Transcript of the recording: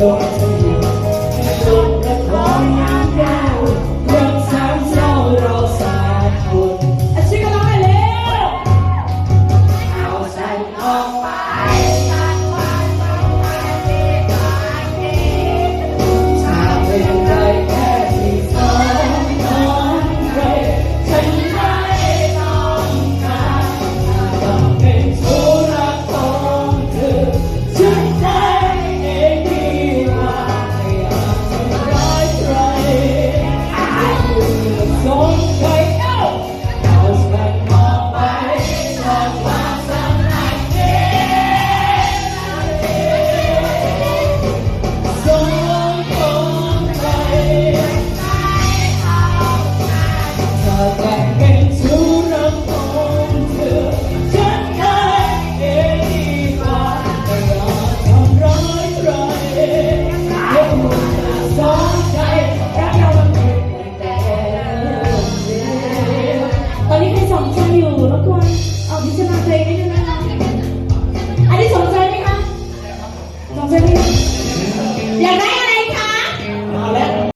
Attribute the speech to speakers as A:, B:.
A: ลงลงกระถอนน้ำดาเรื่องสาเศร้าเราสาธุ
B: อา
A: เอาใส่ออกไป song died.